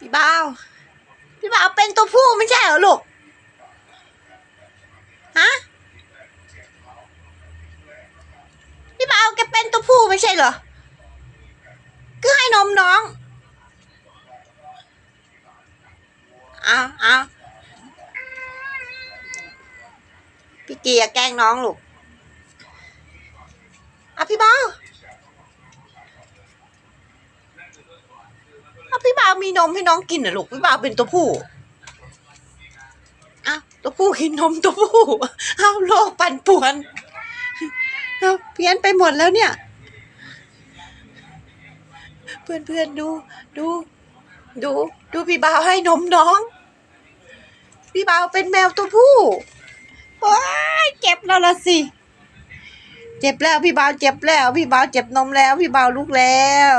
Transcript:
พี่บ่าว พี่บ่าวเป็นตัวผู้ไม่ใช่เหรอลูก ฮะ พี่บ่าวแกเป็นตัวผู้ไม่ใช่เหรอ ก็ให้นมน้อง เอาเอาพี่เกียร์แกล้งน้องลูกเอาพี่บ่าวเอาพี่บ่าว มีนมให้น้องกินเหรอลูกพี่บ่าวเป็นตัวผู้เอาตัวผู้กินนมตัวผู้เอาโลกปั่นป่วนเอาเพี้ยนไปหมดแล้วเนี่ย เพื่อนเพื่อนๆดู ดู ดู ดูพี่บ่าวให้นมน้อง พี่บ่าวเป็นแมวตัวผู้ว้ยเจ็บแล้วละสิเจ็บแล้วพี่บ่าวเจ็บแล้ว พี่บ่าวเจ็บนมแล้ว พี่บ่าวลุกแล้ว